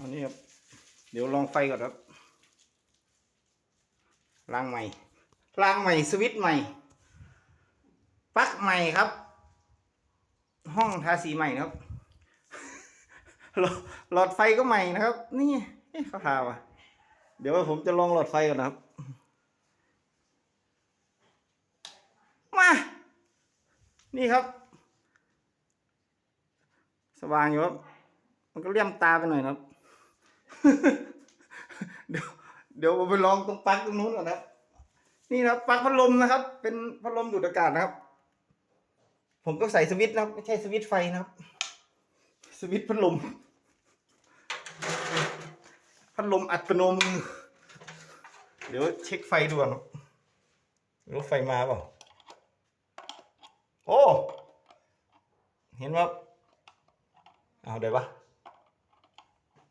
อันนี้ครับ เดี๋ยวลองไฟก่อนครับล้างใหม่ล้างใหม่สวิตใหม่ปลั๊กใหม่ครับ ห้องทาสีใหม่นะครับหลอดไฟก็ใหม่นะครับ นี่เขาทาว่ะ เดี๋ยวผมจะลองหลอดไฟก่อนนะครับ มา นี่ครับ สว่างอยู่ครับ มันก็เลี่ยมตาไปหน่อยนะครับ เดี๋ยวเดี๋ยวผมไปลองตรงปลั๊กตรงนู้นก่อนนะครับ นี่นะครับปลั๊กพัดลมนะครับ เป็นพัดลมดูดอากาศนะครับ ผมต้องใส่สวิตช์นะครับ ไม่ใช่สวิตช์ไฟนะครับ สวิตช์พัดลม พัดลมอัตโนมือ เดี๋ยวเช็คไฟด่วนรับรู้ไฟมาเปล่าโอ้ เห็นว่าเอาได้ปะ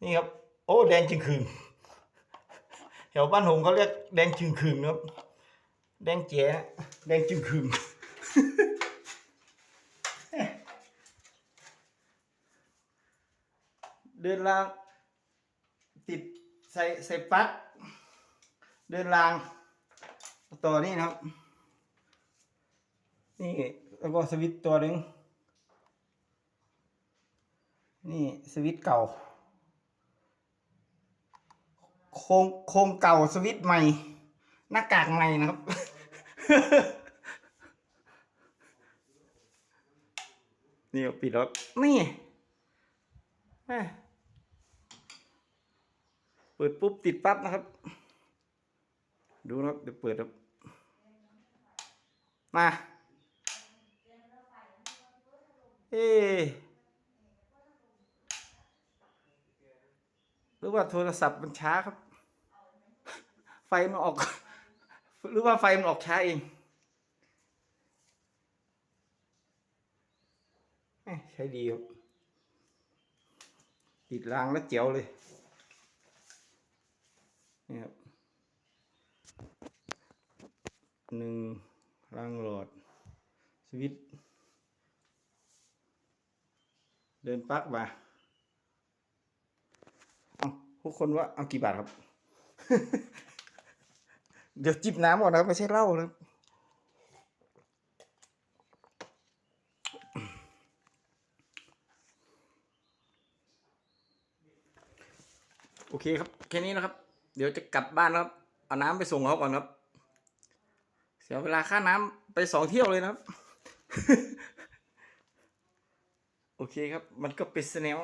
นี่ครับ โอ้แดงจึงคืนแถวบ้านผมเขาเรียกแดงจึงคืนครับ แดงแจ๋แดงจึงคืนเดินราง ติดใส่ใส่ปั๊กเดินราง ต่อนี่นะครับ นี่แล้วก็สวิตตัวหนึ่งนี่สวิตเก่า โครงโครงเก่าสวิตใหม่ หน้ากากใหม่นะครับ นี่ปิดแล้ว นี่ม่เปิดปุ๊บติดปั๊บนะครับ ดูนะครับเดี๋ยวเปิดครับมาเอ๊หรือว่าโทรศัพท์มันช้าครับ ไฟมันออก หรือว่าไฟมันออกช้าเองใช้ดีครับติดรางแล้วเจ๋วเลยนี่ครับหนึ่งรางหลอด สวิตเดินปักมาเอาทุกคนว่าเอากี่บาทครับ เดี๋ยวจิบน้ำก่อนนะครับไม่ใช่เหล้านะครับโอเคครับแค่นี้นะครับ เดี๋ยวจะกลับบ้านครับ เอาน้ำไปส่งเขาก่อนครับ เสียเวลาค่าน้ำไปสองเที่ยวเลยนะครับ โอเคครับ มันก็เป็นสแนล